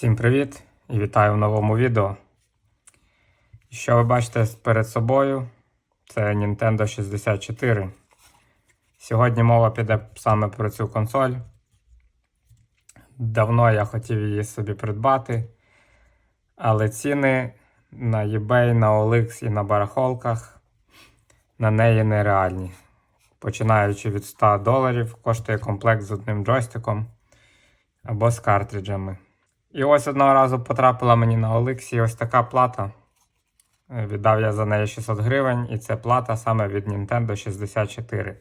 Всім привіт і вітаю в новому відео. Що ви бачите перед собою? Це Nintendo 64. Сьогодні мова піде саме про цю консоль. Давно я хотів її собі придбати, але ціни на eBay, на OLX і на барахолках на неї нереальні. Починаючи від 100 доларів, коштує комплект з одним джойстиком або з картриджами. І ось одного разу потрапила мені на Олексі ось така плата. Е, Віддав я за неї 600 гривень, і це плата саме від Nintendo 64,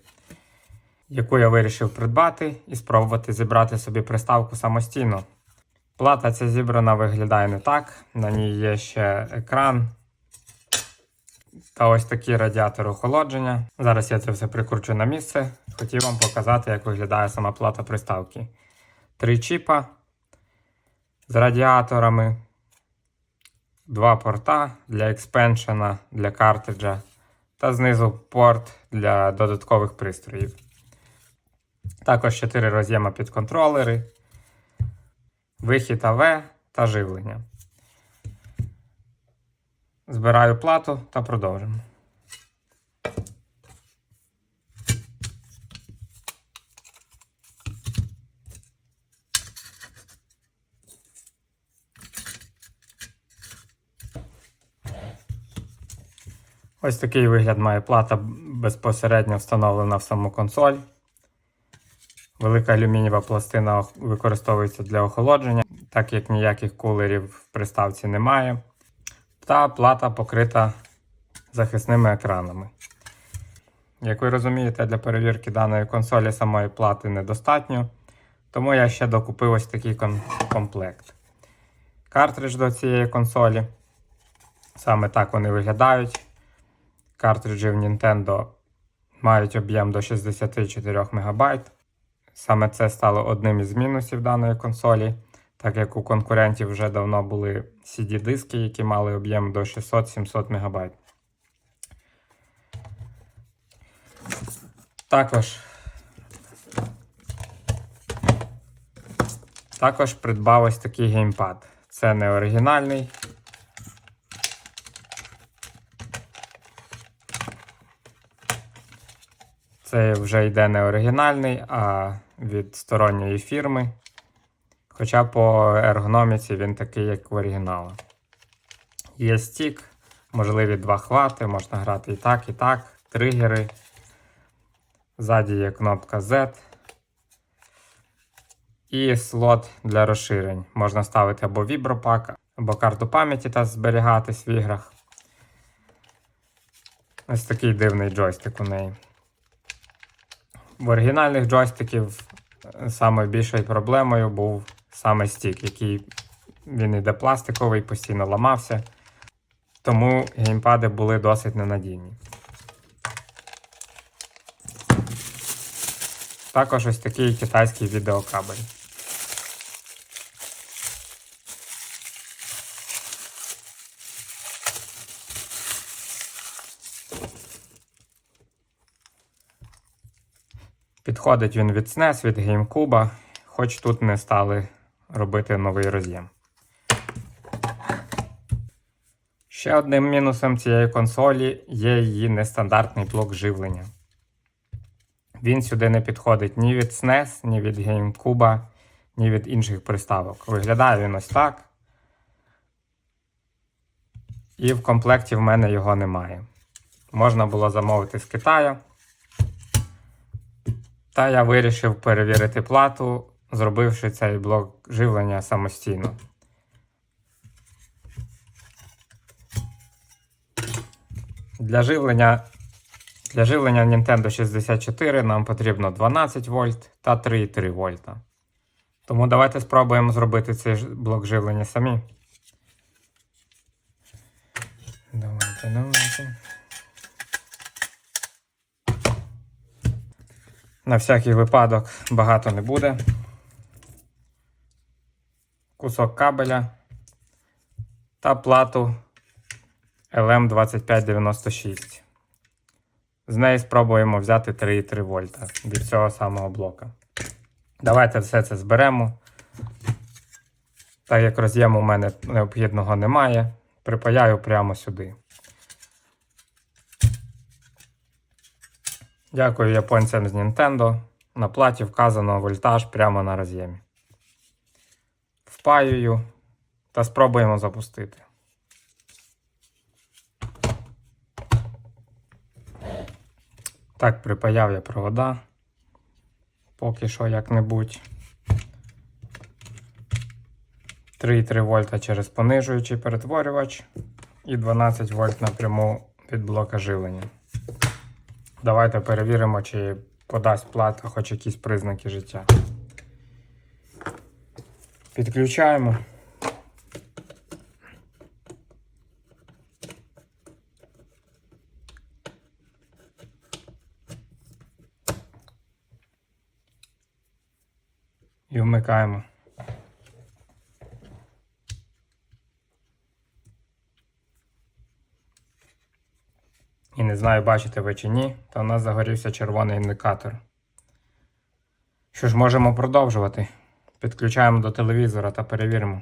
яку я вирішив придбати і спробувати зібрати собі приставку самостійно. Плата ця зібрана виглядає не так. На ній є ще екран та ось такий радіатор охолодження. Зараз я це все прикручу на місце. Хотів вам показати, як виглядає сама плата приставки. Три чіпа з радіаторами, два порта для експеншена, для картриджа та знизу порт для додаткових пристроїв. Також 4 роз'єма під контролери, вихід АВ та живлення. Збираю плату та продовжимо. Ось такий вигляд має плата безпосередньо встановлена в саму консоль. Велика алюмінієва пластина використовується для охолодження, так як ніяких кулерів в приставці немає. Та плата покрита захисними екранами. Як ви розумієте, для перевірки даної консолі самої плати недостатньо, тому я ще докупив ось такий ком- комплект. Картридж до цієї консолі. Саме так вони виглядають. Картриджі в Nintendo мають об'єм до 64 МБ. Саме це стало одним із мінусів даної консолі, так як у конкурентів вже давно були CD-диски, які мали об'єм до 600-700 МБ. Також, також придбав ось такий геймпад. Це не оригінальний. Це вже йде не оригінальний, а від сторонньої фірми. Хоча по ергономіці він такий, як в оригінала. Є стік, можливі два хвати, можна грати і так, і так, тригери. Ззаді є кнопка Z. І слот для розширень. Можна ставити або вібропак, або карту пам'яті та зберігатись в іграх. Ось такий дивний джойстик у неї. В оригінальних джойстиків е, саме більшою проблемою був саме стік, який він іде пластиковий, постійно ламався. Тому геймпади були досить ненадійні. Також ось такий китайський відеокабель. Підходить він від SNES, від GameCube, хоч тут не стали робити новий роз'єм. Ще одним мінусом цієї консолі є її нестандартний блок живлення. Він сюди не підходить ні від SNES, ні від GameCube, ні від інших приставок. Виглядає він ось так. І в комплекті в мене його немає. Можна було замовити з Китаю. Та я вирішив перевірити плату, зробивши цей блок живлення самостійно. Для живлення, для живлення Nintendo 64 нам потрібно 12 вольт та 3,3 вольта. Тому давайте спробуємо зробити цей блок живлення самі. Давайте, давайте. На всякий випадок багато не буде. Кусок кабеля та плату LM2596. З неї спробуємо взяти 3,3 вольта від цього самого блока. Давайте все це зберемо Так як роз'єму у мене необхідного немає, припаяю прямо сюди. Дякую японцям з Nintendo. На платі вказано вольтаж прямо на роз'ємі. Впаюю та спробуємо запустити. Так, припаяв я провода. Поки що як-небудь. 3,3 вольта через понижуючий перетворювач і 12 вольт напряму від блока живлення. Давайте перевіримо, чи подасть плата хоч якісь признаки життя. Підключаємо. І вмикаємо. Знаю, бачите ви чи ні, та у нас загорівся червоний індикатор. Що ж, можемо продовжувати. Підключаємо до телевізора та перевіримо.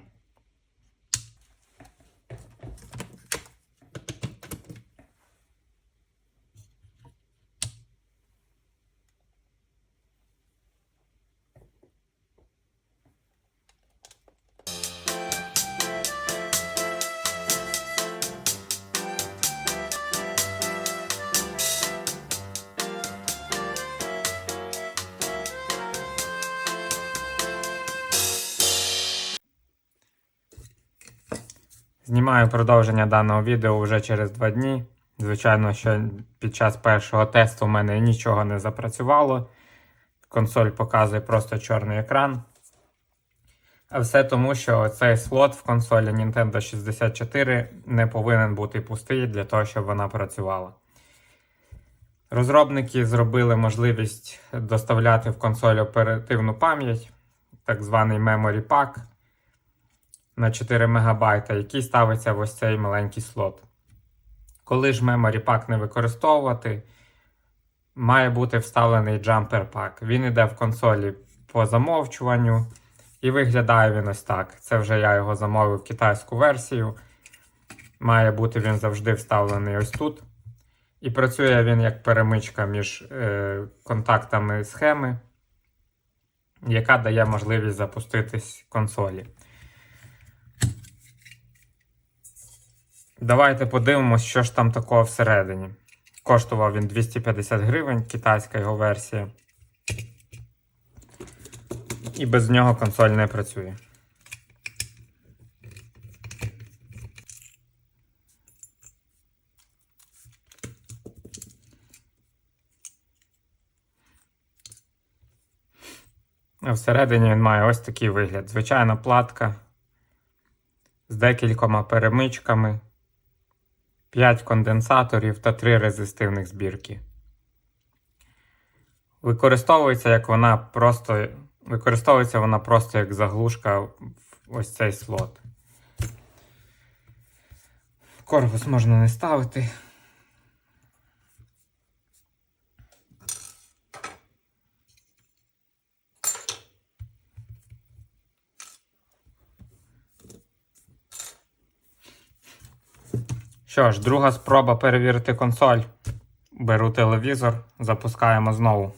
Знімаю продовження даного відео вже через два дні. Звичайно, що під час першого тесту в мене нічого не запрацювало. Консоль показує просто чорний екран. А все тому, що цей слот в консолі Nintendo 64 не повинен бути пустий для того, щоб вона працювала. Розробники зробили можливість доставляти в консоль оперативну пам'ять, так званий Memory Pack на 4 МБ, який ставиться в ось цей маленький слот. Коли ж Memory Pack не використовувати, має бути вставлений Jumper Pack. Він йде в консолі по замовчуванню. І виглядає він ось так. Це вже я його замовив китайську версію. Має бути він завжди вставлений ось тут. І працює він як перемичка між е, контактами схеми, яка дає можливість запуститись консолі. Давайте подивимось, що ж там такого всередині. Коштував він 250 гривень, китайська його версія. І без нього консоль не працює. Всередині він має ось такий вигляд. Звичайна платка з декількома перемичками, 5 конденсаторів та 3 резистивних збірки. Використовується як вона просто використовується вона просто як заглушка в ось цей слот. Корпус можна не ставити. Що ж, друга спроба перевірити консоль. Беру телевізор, запускаємо знову.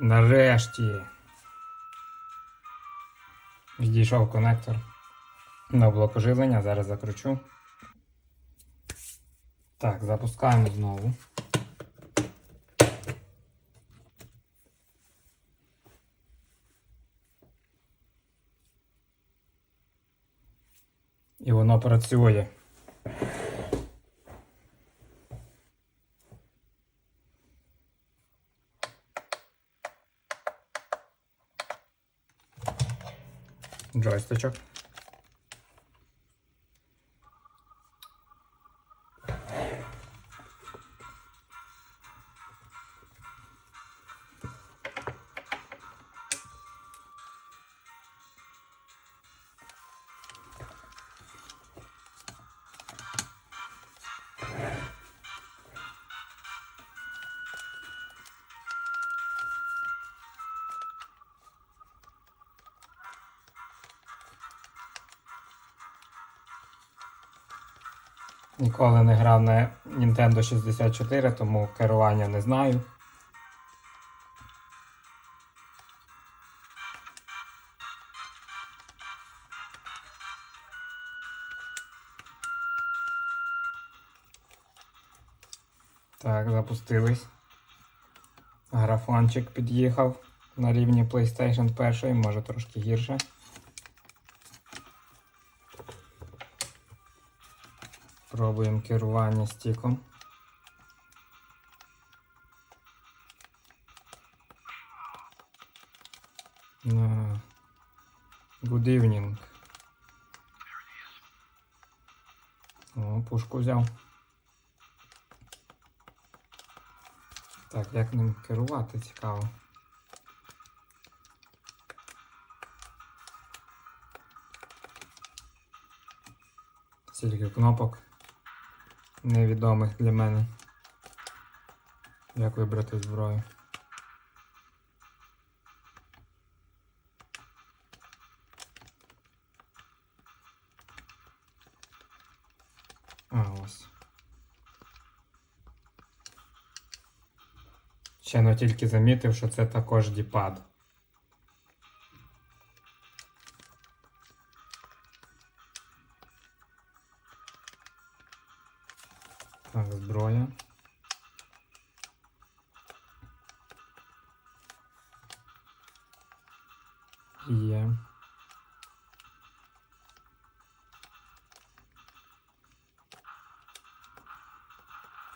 Нарешті. Відійшов конектор на блок оживлення. Зараз закручу. Так, запускаємо знову. І воно працює. Джойстичок. Ніколи не грав на Nintendo 64, тому керування не знаю. Так, запустились. Графончик під'їхав на рівні PlayStation 1, може трошки гірше. Пробуємо керування стіком. Good evening. О, пушку взяв. Так, як ним керувати цікаво. Стільки кнопок невідомих для мене. Як вибрати зброю. А, ось. Ще но тільки замітив, що це також діпад. Є.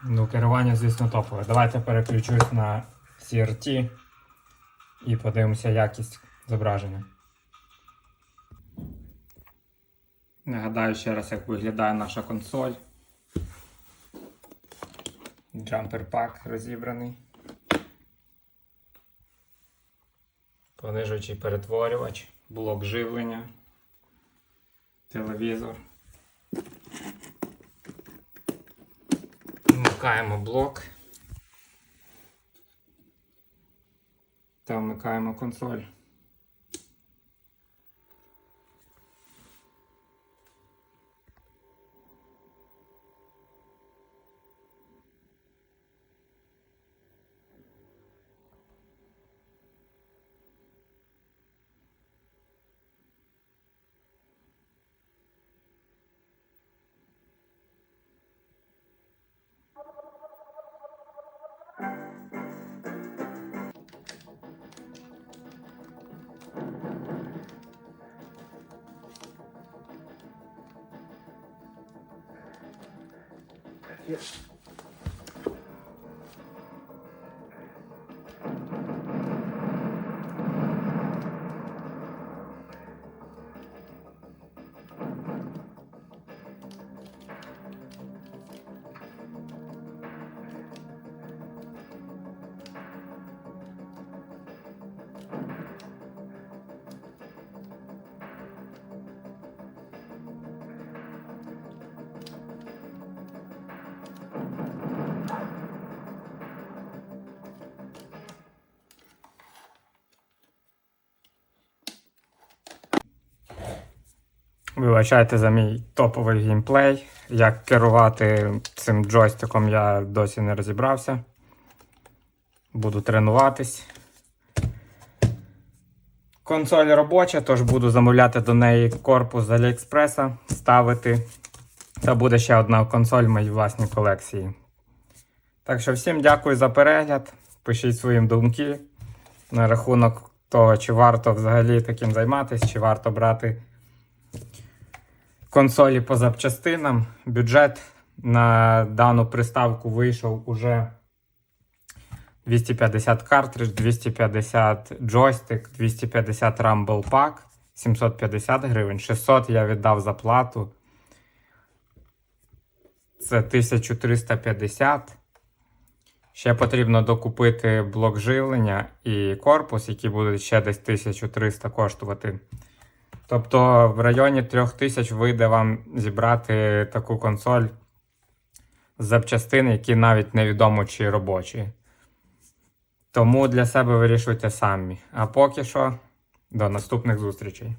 Ну, керування, звісно, топове. Давайте переключусь на CRT і подивимося якість зображення. Нагадаю ще раз, як виглядає наша консоль. Джампер пак розібраний. Понижуючий перетворювач, блок живлення, телевізор. Вмикаємо блок. Та вмикаємо консоль. Yes. Вибачайте за мій топовий геймплей. Як керувати цим джойстиком я досі не розібрався. Буду тренуватись. Консоль робоча, тож буду замовляти до неї корпус з Аліекспреса, ставити. Та буде ще одна консоль в моїй власній колекції. Так що всім дякую за перегляд. Пишіть свої думки на рахунок того, чи варто взагалі таким займатися, чи варто брати консолі по запчастинам. Бюджет на дану приставку вийшов уже 250 картридж, 250 джойстик, 250 Rumble Pack, 750 гривень. 600 я віддав за плату. Це 1350. Ще потрібно докупити блок живлення і корпус, які будуть ще десь 1300 коштувати. Тобто в районі 3000 вийде вам зібрати таку консоль з запчастин, які навіть невідомо чи робочі. Тому для себе вирішуйте самі. А поки що, до наступних зустрічей.